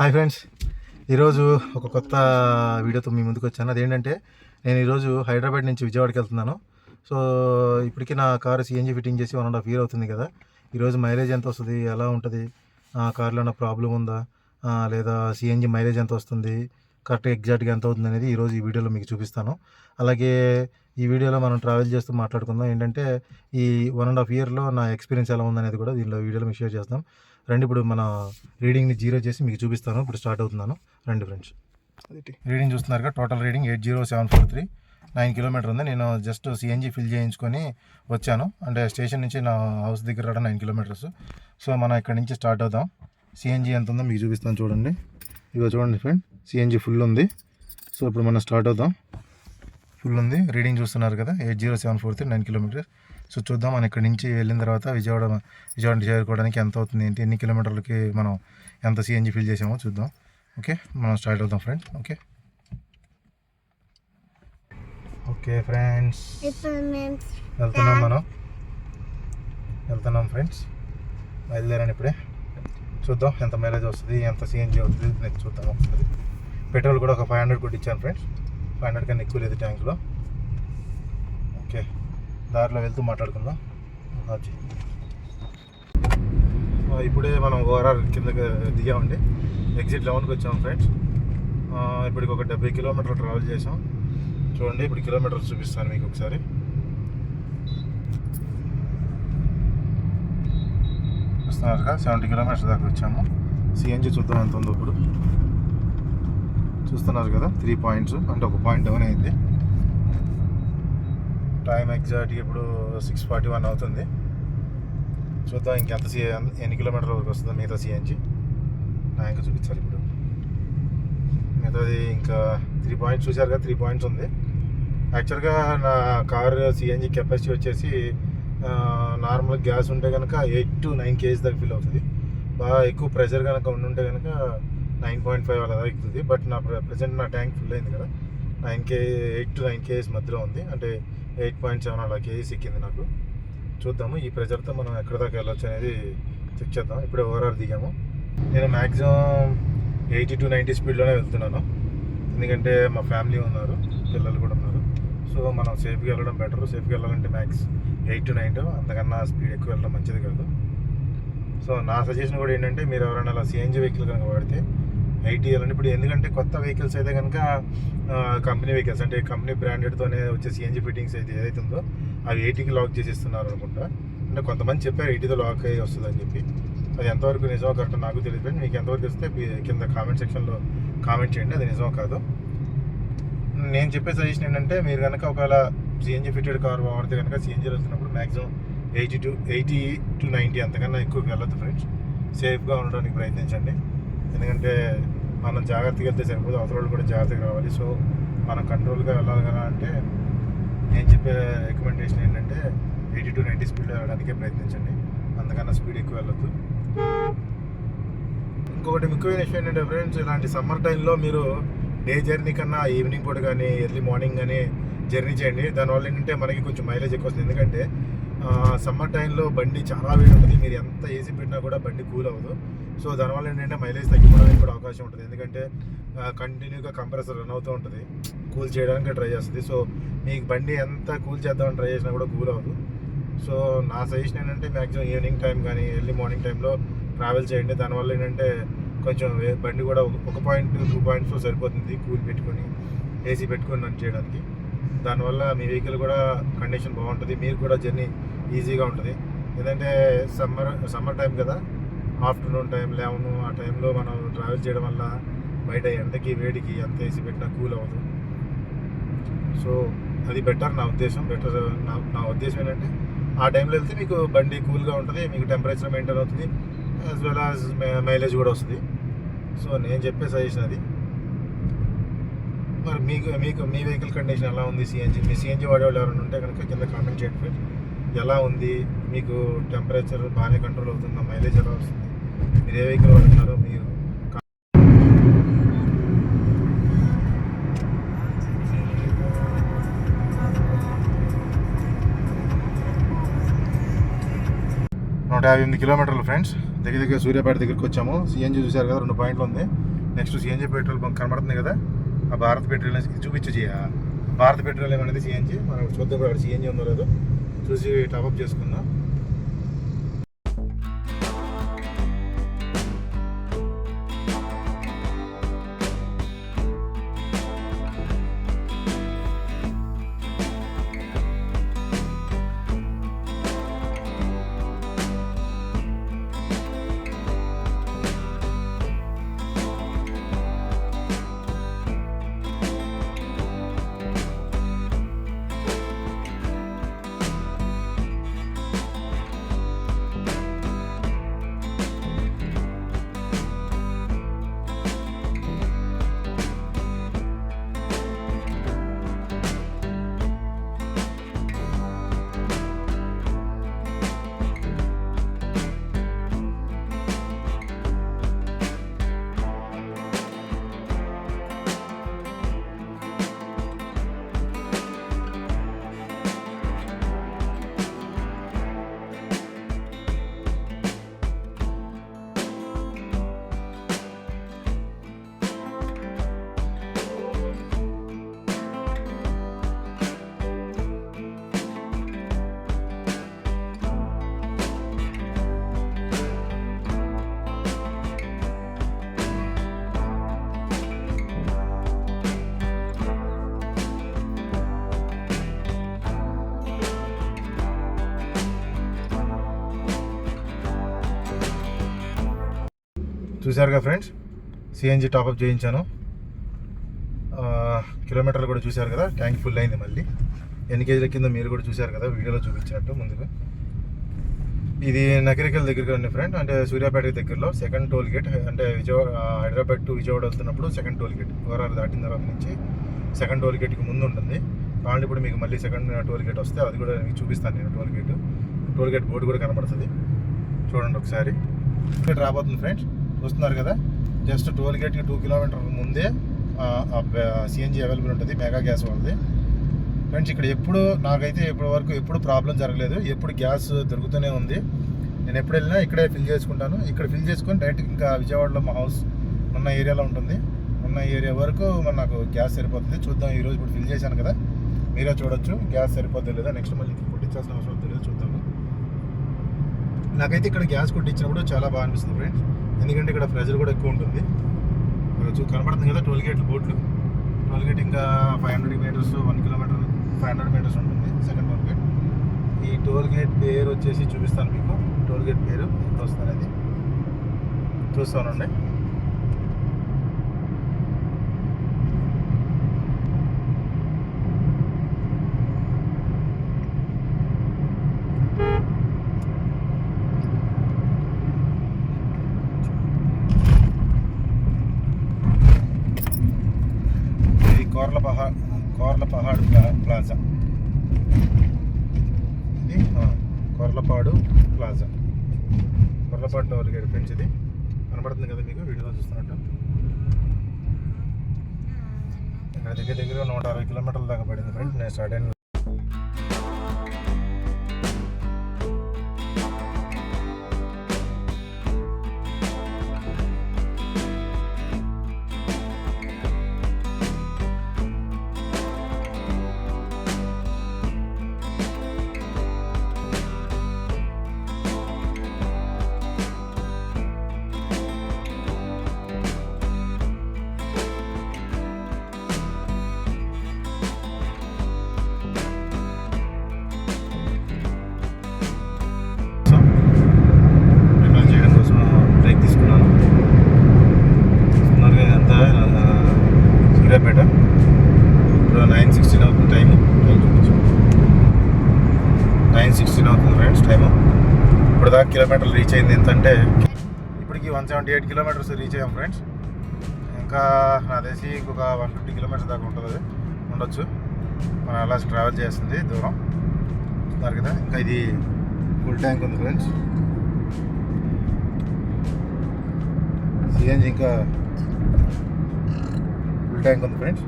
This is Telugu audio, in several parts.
హాయ్ ఫ్రెండ్స్ ఈరోజు ఒక కొత్త వీడియోతో మీ ముందుకు వచ్చాను. అదేంటంటే నేను ఈరోజు హైదరాబాద్ నుంచి విజయవాడకి వెళ్తున్నాను. సో ఇప్పటికీ నా కారు సిఎన్జి ఫిట్టింగ్ చేసి వన్ అండ్ హాఫ్ ఇయర్ అవుతుంది కదా. ఈరోజు మైలేజ్ ఎంత వస్తుంది? ఎలా ఉంటుంది? ఆ కార్లో ఉన్న ప్రాబ్లం ఉందా? లేదా సిఎన్జి మైలేజ్ ఎంత వస్తుంది? కరెక్ట్ ఎగ్జాక్ట్గా ఎంత అవుతుంది అనేది ఈరోజు ఈ వీడియోలో మీకు చూపిస్తాను. అలాగే ఈ వీడియోలో మనం ట్రావెల్ చేస్తూ మాట్లాడుకుందాం. ఏంటంటే ఈ వన్ అండ్ హాఫ్ ఇయర్లో నా ఎక్స్పీరియన్స్ ఎలా ఉందనేది కూడా దీనిలో వీడియోలో మీకు షేర్ చేస్తాం. రండి ఇప్పుడు మన రీడింగ్ని జీరో చేసి మీకు చూపిస్తాను. ఇప్పుడు స్టార్ట్ అవుతున్నాను. రండి ఫ్రెండ్స్ రీడింగ్ చూస్తున్నారు total reading eight zero seven four three nine kilometer ఉంది. నేను జస్ట్ సిఎన్జి ఫిల్ చేయించుకొని వచ్చాను. అంటే స్టేషన్ నుంచి నా హౌస్ దగ్గర రావడం నైన్ కిలోమీటర్స్ సో మనం ఇక్కడ నుంచి స్టార్ట్ అవుదాం. సిఎన్జి ఎంత ఉందో మీకు చూపిస్తాను చూడండి. ఇగో చూడండి ఫ్రెండ్ సిఎన్జి ఫుల్ ఉంది. సో ఇప్పుడు మనం స్టార్ట్ అవుదాం. ఫుల్ ఉంది. రీడింగ్ చూస్తున్నారు కదా. Eight zero seven four three nine kilometers. So చూద్దాం మనం ఇక్కడ నుంచి వెళ్ళిన తర్వాత విజయవాడ విజయవాడ చేరుకోవడానికి ఎంత అవుతుంది ఏంటి ఎన్ని కిలోమీటర్లకి మనం ఎంత సిఎన్జి ఫిల్ చేసామో చూద్దాం. ఓకే మనం స్టార్ట్ అవుదాం ఫ్రెండ్స్ ఓకే. Okay friends. వెళ్తున్నాం మనం. వెళ్తున్నాం ఫ్రెండ్స్. బయలుదేరాను ఇప్పుడే. చూద్దాం ఎంత మైలేజ్ వస్తుంది ఎంత సిఎన్జి అవుతుంది నెక్స్ట్ చూద్దాం ఒకసారి. పెట్రోల్ కూడా ఒక ఫైవ్ హండ్రెడ్ కొట్టించాను ఫ్రెండ్స్. ఫైవ్ హండ్రెడ్ కన్నా ఎక్కువ లేదు ట్యాంక్లో ఓకే దారిలో వెళ్తూ మాట్లాడుకుందాం. అది ఇప్పుడే మనం ఓఆర్ఆర్ కిందకి దిగామండి. ఎగ్జిట్ లెవెన్కి వచ్చాం ఫ్రెండ్స్ ఇప్పటికి ఒక డెబ్బై కిలోమీటర్లు ట్రావెల్ చేసాం చూడండి ఇప్పుడు కిలోమీటర్స్ చూపిస్తాను మీకు ఒకసారి. చూస్తున్నారుగా సెవెంటీ కిలోమీటర్స్ దాకా వచ్చాము. సిఎన్జి చూద్దాం ఎంత ఉందో ఇప్పుడు. చూస్తున్నారు కదా త్రీ పాయింట్స్ అంటే ఒక పాయింట్ డౌన్ అయింది. టైం ఎగ్జాక్ట్గా ఇప్పుడు సిక్స్ ఫార్టీ వన్ అవుతుంది. చూద్దాం ఇంకెంత సి ఎన్ని కిలోమీటర్ల వరకు వస్తుందో మిగతా సిఎన్జి నా ఇంకా చూపించాలి ఇప్పుడు. మిగతాది ఇంకా త్రీ పాయింట్స్ చూశారు కదా త్రీ పాయింట్స్ ఉంది. యాక్చువల్గా నా కార్ సిఎన్జి కెపాసిటీ వచ్చేసి నార్మల్ గ్యాస్ ఉంటే కనుక ఎయిట్ టు నైన్ కేజీ దాకా ఫిల్ అవుతుంది. బాగా ఎక్కువ ప్రెషర్ కనుక ఉండుంటే కనుక నైన్ పాయింట్ ఫైవ్ అలా ఎక్కుతుంది బట్ నా ప్రజెంట్ నా ట్యాంక్ ఫుల్ అయింది కదా. Nine K eight to nine KS మధ్యలో ఉంది. అంటే ఎయిట్ పాయింట్ సెవెన్ అలా కేజీస్ ఎక్కింది నాకు. చూద్దాము. ఈ ప్రెషర్తో మనం ఎక్కడ దాకా వెళ్ళొచ్చు అనేది చెక్ చేద్దాం. ఇప్పుడే ఓవరాల్ దిగాము. నేను మ్యాక్సిమం ఎయిటీ టు నైంటీ స్పీడ్లోనే వెళ్తున్నాను. ఎందుకంటే మా ఫ్యామిలీ ఉన్నారు. పిల్లలు కూడా ఉన్నారు. సో మనం సేఫ్గా వెళ్ళడం బెటర్. సేఫ్గా వెళ్ళాలంటే మ్యాక్స్ ఎయిట్ టు నైన్. అంతకన్నా స్పీడ్ ఎక్కువ వెళ్ళడం మంచిది కాదు. సో నా సజెషన్ కూడా ఏంటంటే మీరు ఎవరైనా అలా సిఎన్జీ వెహికల్ కనుక వాడితే ఎయిటీ అని ఇప్పుడు ఎందుకంటే కొత్త వెహికల్స్ అయితే కనుక కంపెనీ వెహికల్స్ అంటే కంపెనీ బ్రాండెడ్తోనే వచ్చే సిఎన్జి ఫిట్టింగ్స్ అయితే ఏదైతే ఉందో అవి ఎయిటీకి లాక్ చేసేస్తున్నారు అనుకుంటా. అంటే కొంతమంది చెప్పారు ఎయిటీతో లాక్ అయ్యి వస్తుందని చెప్పి. అది ఎంతవరకు నిజమో కరెక్ట్ నాకు తెలియదు ఫ్రెండ్. మీకు ఎంతవరకు వస్తే కింద కామెంట్ సెక్షన్లో కామెంట్ చేయండి. అది నిజమో కాదు. నేను చెప్పే సజెషన్ ఏంటంటే మీరు కనుక ఒకవేళ సిఎన్జి ఫిటెడ్ కార్ వాడితే కనుక సిఎన్జీలో వస్తున్నప్పుడు maximum eighty to eighty to ninety అంతకన్నా ఎక్కువ వెళ్ళదు ఫ్రెండ్స్. సేఫ్గా ఉండడానికి ప్రయత్నించండి. ఎందుకంటే మనం జాగ్రత్తగా వెళ్తే సరిపోదు అవతల కూడా జాగ్రత్తగా రావాలి. సో మనం కంట్రోల్గా వెళ్ళాలి కదా అంటే నేను చెప్పే రికమెండేషన్ ఏంటంటే ఎయిటీ టు నైంటీ స్పీడ్లో వెళ్ళడానికే ప్రయత్నించండి. అందుకన్నా స్పీడ్ ఎక్కువ వెళ్ళొద్దు. ఇంకొకటి ముఖ్యమైన విషయం ఏంటంటే ఫ్రెండ్స్ ఇలాంటి సమ్మర్ టైంలో మీరు డే జర్నీ కన్నా ఈవినింగ్ పూట కానీ ఎర్లీ మార్నింగ్ కానీ జర్నీ చేయండి. దానివల్ల ఏంటంటే మనకి కొంచెం మైలేజ్ ఎక్కువ వస్తుంది. ఎందుకంటే సమ్మర్ టైంలో బండి చాలా వేడి ఉంటుంది. మీరు ఎంత ఏసీ పెట్టినా కూడా బండి కూల్ అవ్వదు. సో దానివల్ల ఏంటంటే మైలేజ్ తగ్గిపోవడానికి కూడా అవకాశం ఉంటుంది. ఎందుకంటే కంటిన్యూగా కంప్రెసర్ రన్ అవుతూ ఉంటుంది. కూల్ చేయడానికి ట్రై చేస్తుంది. సో మీకు బండి ఎంత కూల్ చేద్దామని ట్రై చేసినా కూడా కూల్ అవ్వదు. సో నా సజెషన్ ఏంటంటే మ్యాక్సిమం ఈవినింగ్ టైం కానీ ఎర్లీ మార్నింగ్ టైంలో ట్రావెల్ చేయండి. దానివల్ల ఏంటంటే కొంచెం వే- బండి కూడా ఒక- ఒక పాయింట్ టూ పాయింట్స్లో సరిపోతుంది కూల్ పెట్టుకొని ఏసీ పెట్టుకొని రన్ చేయడానికి. దానివల్ల మీ వెహికల్ కూడా కండిషన్ బాగుంటుంది. మీరు కూడా జర్నీ ఈజీగా ఉంటుంది. ఎందుకంటే సమ్మర్ సమ్మర్ టైం కదా. ఆఫ్టర్నూన్ టైం లెవెన్ ఆ టైంలో మనం ట్రావెల్ చేయడం వల్ల బయట ఎండకి వేడికి ఎంత వేసి పెట్టినా కూల్ అవ్వదు. సో అది బెటర్ నా ఉద్దేశం. బెటర్ నా నా ఉద్దేశం ఏంటంటే ఆ టైంలో వెళ్తే మీకు బండి కూల్గా ఉంటుంది మీకు టెంపరేచర్ మెయింటైన్ అవుతుంది యాజ్ వెల్ యాజ్ మైలేజ్ కూడా వస్తుంది. సో నేను చెప్పే సజెషన్ అది. మరి మీకు మీకు మీ వెహికల్ కండిషన్ ఎలా ఉంది సిఎన్జి మీ సిఎన్జి వాడేవాళ్ళు ఎవరైనా ఉంటే కనుక కింద కామెంట్ చేయండి. ఎలా ఉంది? మీకు టెంపరేచర్ బాగానే కంట్రోల్ అవుతుందా? మైలేజ్ ఎలా వస్తుంది? మీరు ఏ వెహికల్ వాడుతున్నారో మీరు నూట యాభై ఎనిమిది కిలోమీటర్లు ఫ్రెండ్స్. దగ్గర దగ్గర సూర్యాపేట దగ్గరికి వచ్చాము. సిఎన్జీ చూశారు కదా రెండు పాయింట్లు ఉంది. నెక్స్ట్ సిఎన్జి పెట్రోల్ బంక్ కనబడుతుంది కదా ఆ భారత్ పెట్రోల్ చూపించు చేయ భారత్ పెట్రోలియం అనేది సిఎన్జీ మనం చూద్దాం అక్కడ సిఎన్జి ఉందో లేదో. చూసి టాప్అప్ చేసుకుందాం. చూశారుగా ఫ్రెండ్స్? సిఎన్జి టాపప్ చేయించాను. కిలోమీటర్లు కూడా చూశారు కదా ట్యాంక్ ఫుల్ అయింది మళ్ళీ. ఎన్ని కేజీల కింద మీరు కూడా చూశారు కదా వీడియోలో చూపించినట్టు ముందుగా. ఇది నకిరికల్ దగ్గరగా ఉంది ఫ్రెండ్. అంటే సూర్యాపేట దగ్గరలో సెకండ్ టోల్ గేట్ అంటే విజయవాడ హైదరాబాద్ టు విజయవాడ వెళ్తున్నప్పుడు సెకండ్ టోల్ గేట్ గోరారు దాటిన తర్వాత నుంచి సెకండ్ టోల్ గేట్కి ముందు ఉంటుంది. కాబట్టి ఇప్పుడు మీకు మళ్ళీ సెకండ్ టోల్ గేట్ వస్తే అది కూడా మీకు చూపిస్తాను నేను toll gate toll gate board కూడా కనబడుతుంది. చూడండి ఒకసారి. రాబోతుంది ఫ్రెండ్స్. చూస్తున్నారు కదా. జస్ట్ టోల్ గేట్కి టూ కిలోమీటర్ ముందే సిఎన్జి అవైలబుల్ ఉంటుంది మెగా గ్యాస్ వాళ్ళది. ఫ్రెండ్స్ ఇక్కడ ఎప్పుడు నాకైతే ఇప్పటి వరకు ఎప్పుడు ప్రాబ్లం జరగలేదు. ఎప్పుడు గ్యాస్ దొరుకుతూనే ఉంది. నేను ఎప్పుడు వెళ్ళినా ఇక్కడే ఫిల్ చేసుకుంటాను. ఇక్కడ ఫిల్ చేసుకొని డైరెక్ట్ ఇంకా విజయవాడలో మా హౌస్ ఉన్న ఏరియాలో ఉంటుంది. ఉన్న ఏరియా వరకు మన నాకు గ్యాస్ సరిపోతుంది. చూద్దాం ఈరోజు ఇప్పుడు ఫిల్ చేశాను కదా. మీరే చూడొచ్చు. గ్యాస్ సరిపోద్ది లేదా. నెక్స్ట్ మళ్ళీ కొట్టించాల్సిన అవసరం తెలియదు చూద్దాము. నాకైతే ఇక్కడ గ్యాస్ కొట్టించినప్పుడు చాలా బాగా అనిపిస్తుంది ఫ్రెండ్స్ ఎందుకంటే ఇక్కడ ప్రెజర్ కూడా ఎక్కువ ఉంటుంది. చూ కనపడుతుంది కదా టోల్ గేట్లు బోట్లు. టోల్ గేట్ ఇంకా five hundred meters one kilometer five hundred meters ఉంటుంది సెకండ్ టోల్ గేట్. ఈ టోల్ గేట్ పేరు వచ్చేసి చూపిస్తాను మీకు. టోల్ గేట్ పేరు ఎంత వస్తుంది అనేది. చూస్తానండి ఇది కోర్ల పహా కోర్ల పహాడ్ ప్లా- ప్లాజా ఇది ఆ, Korlapadu plaza Korlapadu tower gate friends ఇది కనబడుతుంది కదా మీకు వీడియోలో చూస్తున్నట్టు ఇక్కడ దగ్గర దగ్గర నూట అరవై కిలోమీటర్ల దాకా పడింది ఫ్రెండ్స్ నేను స్టార్ట్ కిలోమీటర్లు రీచ్ అయింది. ఎంతంటే ఇప్పటికి one seventy eight kilometers reach అయ్యాం ఫ్రెండ్స్ ఇంకా నా తెలిసి ఇంకొక వన్ ఫిఫ్టీ కిలోమీటర్స్ దాకా ఉంటుంది. ఉండొచ్చు. మనం అలా ట్రావెల్ చేస్తుంది దూరం. చూస్తున్నారు కదా ఇంకా ఇది ఫుల్ ట్యాంక్ ఉంది ఫ్రెండ్స్ సిఎన్జి ఇంకా ఫుల్ ట్యాంక్ ఉంది ఫ్రెండ్స్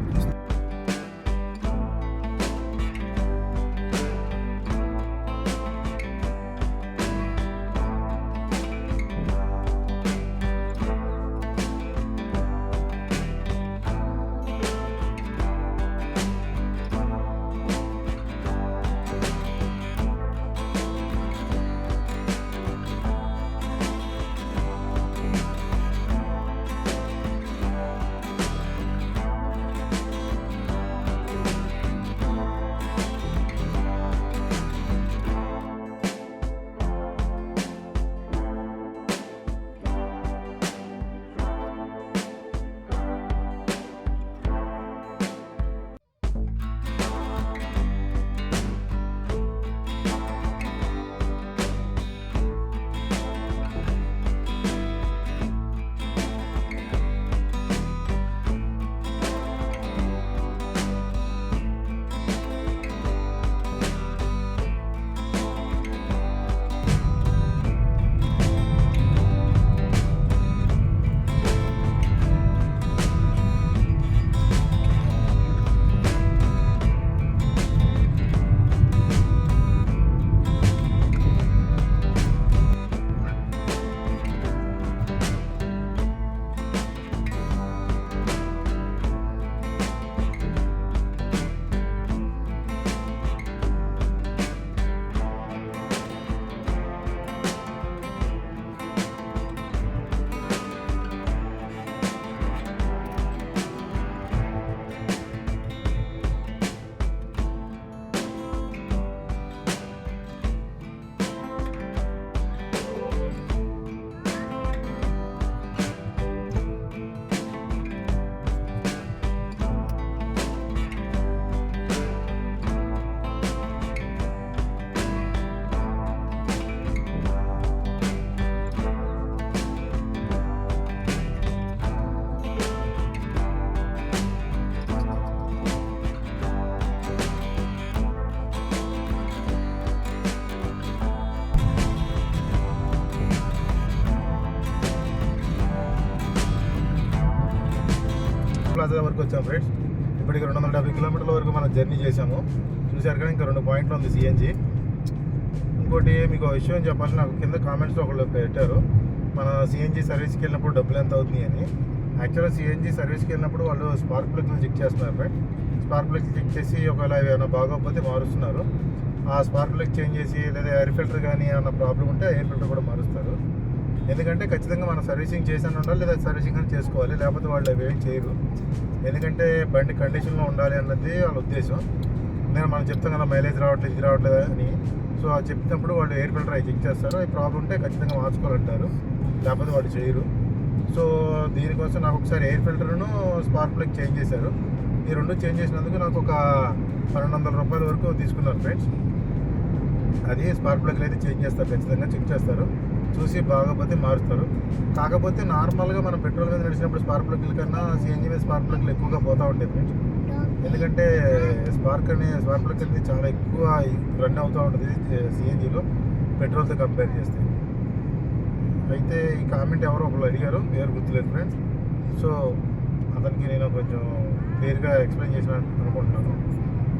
వరకు వచ్చాం ఫ్రెండ్స్ ఇప్పటికి రెండు వందల డెబ్బై కిలోమీటర్ల వరకు మనం జర్నీ చేసాము చూశారు కదా ఇంకా రెండు పాయింట్లు ఉంది సిఎన్జి ఇంకోటి మీకు విషయం చెప్పాలి నాకు కింద కామెంట్స్లో ఒకళ్ళు పెట్టారు. మన సిఎన్జి సర్వీస్కి వెళ్ళినప్పుడు డబ్బులు ఎంత అవుతుంది అని. యాక్చువల్గా సిఎన్జి సర్వీస్కి వెళ్ళినప్పుడు వాళ్ళు స్పార్క్ ప్లగ్లు చెక్ చేస్తున్నారు ఫ్రెండ్ స్పార్క్ ప్లగ్ చెక్ చేసి ఒకవేళ అవి ఏమైనా బాగోకపోతే మారుస్తున్నారు. ఆ స్పార్క్ ప్లగ్ చేంజ్ చేసి లేదా ఎయిర్ ఫిల్టర్ కానీ ఏమైనా ప్రాబ్లం ఉంటే ఎయిర్ ఫిల్టర్ కూడా మారుస్తారు. ఎందుకంటే ఖచ్చితంగా మనం సర్వీసింగ్ చేసాను ఉండాలి లేదా సర్వీసింగ్ అని చేసుకోవాలి లేకపోతే వాళ్ళు అవి ఏం చేయరు. ఎందుకంటే బండి కండిషన్లో ఉండాలి అన్నది వాళ్ళ ఉద్దేశం. నేను మనం చెప్తాం కదా మైలేజ్ రావట్లేదు ఇది రావట్లేదు అని. సో అది చెప్పినప్పుడు వాళ్ళు ఎయిర్ ఫిల్టర్ అవి చెక్ చేస్తారు. ఈ ప్రాబ్లం ఉంటే ఖచ్చితంగా మార్చుకోవాలంటారు. లేకపోతే వాళ్ళు చేయరు. సో దీనికోసం నాకు ఒకసారి ఎయిర్ ఫిల్టర్ను స్పార్క్ ప్లగ్ చేంజ్ చేశారు. ఈ రెండు చేంజ్ చేసినందుకు నాకు ఒక పన్నెండు వందల రూపాయల వరకు తీసుకున్నారు ఫ్రెండ్స్. అది స్పార్క్ ప్లగ్లు అయితే చేంజ్ చేస్తారు ఖచ్చితంగా చెక్ చేస్తారు. చూసి బాగోపోతే మారుస్తారు. కాకపోతే నార్మల్గా మనం పెట్రోల్ మీద నడిచినప్పుడు స్పార్క్ ప్లగ్ల కన్నా సిఎన్జీ మీద స్పార్క్ ప్లగ్లు ఎక్కువగా పోతూ ఉంటాయి ఫ్రెండ్స్. ఎందుకంటే స్పార్క్ అనే స్పార్క్ ప్లగ్ అనేది చాలా ఎక్కువ రన్ అవుతూ ఉంటుంది సిఎన్జిలో పెట్రోల్తో కంపేర్ చేస్తే. అయితే ఈ కామెంట్ ఎవరో ఒకళ్ళు అడిగారు పేరు గుర్తులేదు ఫ్రెండ్స్. సో అతనికి నేను కొంచెం క్లియర్గా ఎక్స్ప్లెయిన్ చేసిన అనుకుంటున్నాను.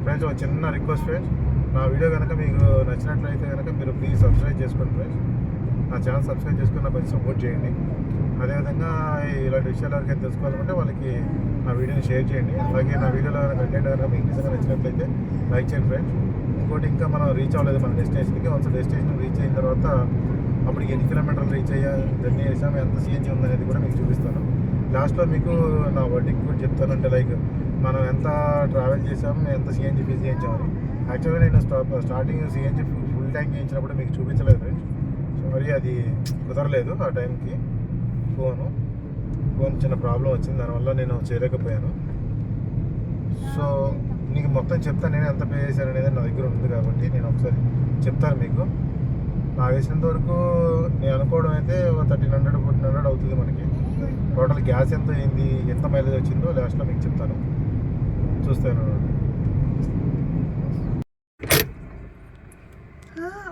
ఫ్రెండ్స్ ఒక చిన్న రిక్వెస్ట్ ఫ్రెండ్స్. నా వీడియో కనుక మీకు నచ్చినట్లయితే కనుక మీరు ప్లీజ్ సబ్స్క్రైబ్ చేసుకోండి ఫ్రెండ్స్. నా ఛానల్ సబ్స్క్రైబ్ చేసుకుని నాకు కొంచెం సపోర్ట్ చేయండి. అదేవిధంగా ఇలాంటి విషయాలు ఎవరికైనా తెలుసుకోవాలంటే వాళ్ళకి నా వీడియోని షేర్ చేయండి. అలాగే నా వీడియోలో కంటెంట్ కనుక మీకు నిజంగా నచ్చినట్లయితే లైక్ చేయండి ఫ్రెండ్స్. ఇంకోటి ఇంకా మనం రీచ్ అవ్వలేదు మన డెస్టినేషన్కి వన్స్ డెస్టినేషన్ రీచ్ అయిన తర్వాత అప్పటికి ఎన్ని కిలోమీటర్లు రీచ్ అయ్యా జర్నీ చేసాము ఎంత సీఎన్జీ ఉందనేది కూడా మీకు చూపిస్తాను. లాస్ట్లో మీకు నా వర్డింగ్ కూడా చెప్తాను అంటే లైక్ మనం ఎంత ట్రావెల్ చేసాము ఎంత సిఎన్జీ ఫీజు చేయించామని యాక్చువల్గా నేను stop starting CNG full tank చేయించినప్పుడు మీకు చూపించలేదు. మరి అది కుదరలేదు ఆ టైంకి. ఫోను. ఫోన్ చిన్న ప్రాబ్లం వచ్చింది దానివల్ల నేను చేయలేకపోయాను. సో నీకు మొత్తం చెప్తాను నేను ఎంత పే చేశాను అనేది నా దగ్గర ఉంది కాబట్టి నేను ఒకసారి చెప్తాను మీకు. నాకు వేసినంత వరకు నేను అనుకోవడం అయితే ఒక థర్టీన్ హండ్రెడ్ ఫోర్టీన్ హండ్రెడ్ అవుతుంది మనకి. టోటల్ గ్యాస్ ఎంత అయింది ఎంత మైలేజ్ వచ్చిందో లాస్ట్లో మీకు చెప్తాను. చూస్తాను వచ్చేదా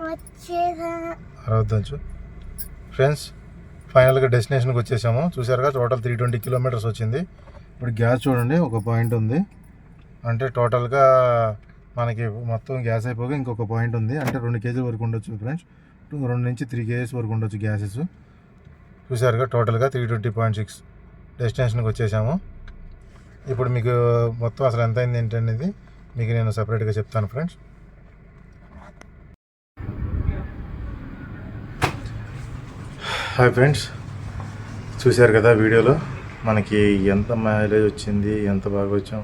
అరవద్దంచు. ఫ్రెండ్స్ ఫైనల్గా డెస్టినేషన్కి వచ్చేసాము. చూసారుగా టోటల్ త్రీ ట్వంటీ కిలోమీటర్స్ వచ్చింది. ఇప్పుడు గ్యాస్ చూడండి ఒక పాయింట్ ఉంది. అంటే టోటల్గా మనకి మొత్తం గ్యాస్ అయిపోగా ఇంకొక పాయింట్ ఉంది. అంటే రెండు కేజీల వరకు ఉండొచ్చు ఫ్రెండ్స్ టూ రెండు నుంచి త్రీ కేజీస్ వరకు ఉండొచ్చు గ్యాసెస్ చూసారుగా టోటల్గా త్రీ ట్వంటీ పాయింట్ సిక్స్ డెస్టినేషన్కి వచ్చేసాము. ఇప్పుడు మీకు మొత్తం అసలు ఎంత అయింది ఏంటనేది మీకు నేను సపరేట్గా చెప్తాను ఫ్రెండ్స్ హాయ్ ఫ్రెండ్స్. చూశారు కదా వీడియోలో? మనకి ఎంత మైలేజ్ వచ్చింది ఎంత బాగా వచ్చాం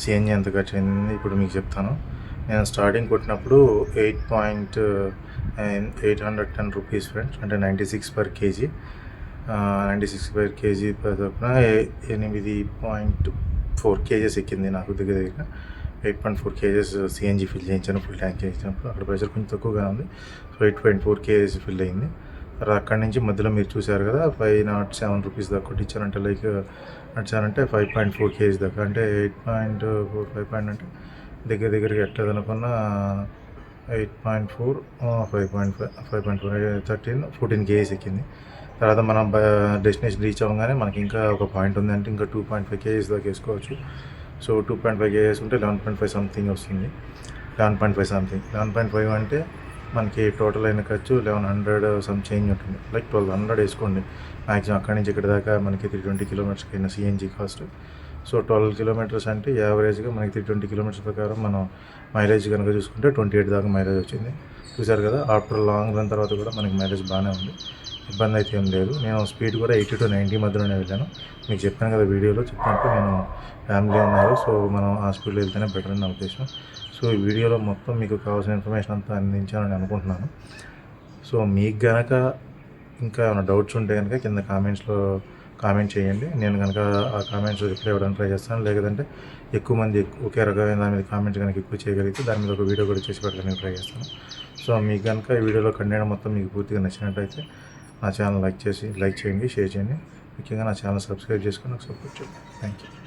సిఎన్జి ఎంత ఖర్చు అయింది ఇప్పుడు మీకు చెప్తాను. నేను స్టార్టింగ్ కొట్టినప్పుడు eight point eight hundred ten rupees friends అంటే ninety six per KG ninety six per KG తప్పున ఎనిమిది పాయింట్ ఫోర్ కేజెస్ ఎక్కింది నాకు దగ్గర దగ్గర. Eight point four KGs CNG fill చేయించాను ఫుల్ ట్యాంక్ చేయించినప్పుడు. అక్కడ ప్రెషర్ కొంచెం తక్కువగా ఉంది. So eight point four KGs fill అయింది. అక్కడి నుంచి మధ్యలో మీరు చూశారు కదా ఫైవ్ నాట్ సెవెన్ రూపీస్ దాకా కొట్టించారంటే లైక్ నడిచారంటే ఫైవ్ పాయింట్ ఫోర్ కేజీ దాకా అంటే eight point four five point అంటే దగ్గర దగ్గరికి ఎట్లేదు అనుకున్న eight point four five point five five point four thirteen fourteen KGs ఎక్కింది. తర్వాత మనం డెస్టినేషన్ రీచ్ అవ్వగానే మనకి ఇంకా ఒక పాయింట్ ఉంది అంటే ఇంకా టూ పాయింట్ ఫైవ్ కేజీస్ దాకా వేసుకోవచ్చు. So two point five KGs ఉంటే లెవెన్ పాయింట్ ఫైవ్ సంథింగ్ వస్తుంది. Eleven point five something eleven point five అంటే మనకి టోటల్ అయిన ఖర్చు లెవెన్ హండ్రెడ్ సమ్ చేంజ్ ఉంటుంది. లైక్ ట్వెల్వ్ హండ్రెడ్ వేసుకోండి. మ్యాక్సిమం అక్కడి నుంచి ఇక్కడ దాకా మనకి త్రీ ట్వంటీ కిలోమీటర్స్కి అయిన CNG cost so twelve kilometers అంటే యావరేజ్గా మనకి త్రీ ట్వంటీ కిలోమీటర్స్ ప్రకారం మనం మైలేజ్ కనుక చూసుకుంటే ట్వంటీ ఎయిట్ దాకా మైలేజ్ వచ్చింది. చూసారు కదా ఆఫ్టర్ లాంగ్ రన్ తర్వాత కూడా మనకి మైలేజ్ బాగానే ఉంది. ఇబ్బంది అయితే ఏం లేదు. నేను స్పీడ్ కూడా ఎయిటీ టు నైంటీ మధ్యలోనే వెళ్ళాను. మీకు చెప్పాను కదా వీడియోలో చెప్పినట్టు నేను ఫ్యామిలీ ఉన్నారు. సో మనం ఆ స్పీడ్లో వెళ్తేనే బెటర్ అని నా ఉద్దేశం. సో ఈ వీడియోలో మొత్తం మీకు కావాల్సిన ఇన్ఫర్మేషన్ అంతా అందించాలని అనుకుంటున్నాను. సో మీకు గనక ఇంకా ఏమైనా డౌట్స్ ఉంటే కనుక కింద కామెంట్స్లో కామెంట్ చేయండి. నేను కనుక ఆ కామెంట్స్ రిప్లై ఇవ్వడానికి ట్రై చేస్తాను. లేదంటే ఎక్కువ మంది ఒకే రకమైన దాని మీద కామెంట్స్ కనుక ఎక్కువ చేయగలిగితే దాని మీద ఒక వీడియో కూడా చేసి పెట్టడానికి ట్రై చేస్తాను. సో మీకు కనుక ఈ వీడియోలో కంటెంట్ మొత్తం మీకు పూర్తిగా నచ్చినట్టయితే నా ఛానల్ లైక్ చేసి లైక్ చేయండి షేర్ చేయండి. ముఖ్యంగా నా ఛానల్ సబ్స్క్రైబ్ చేసుకుని నాకు సపోర్ట్ చేయండి. Thank you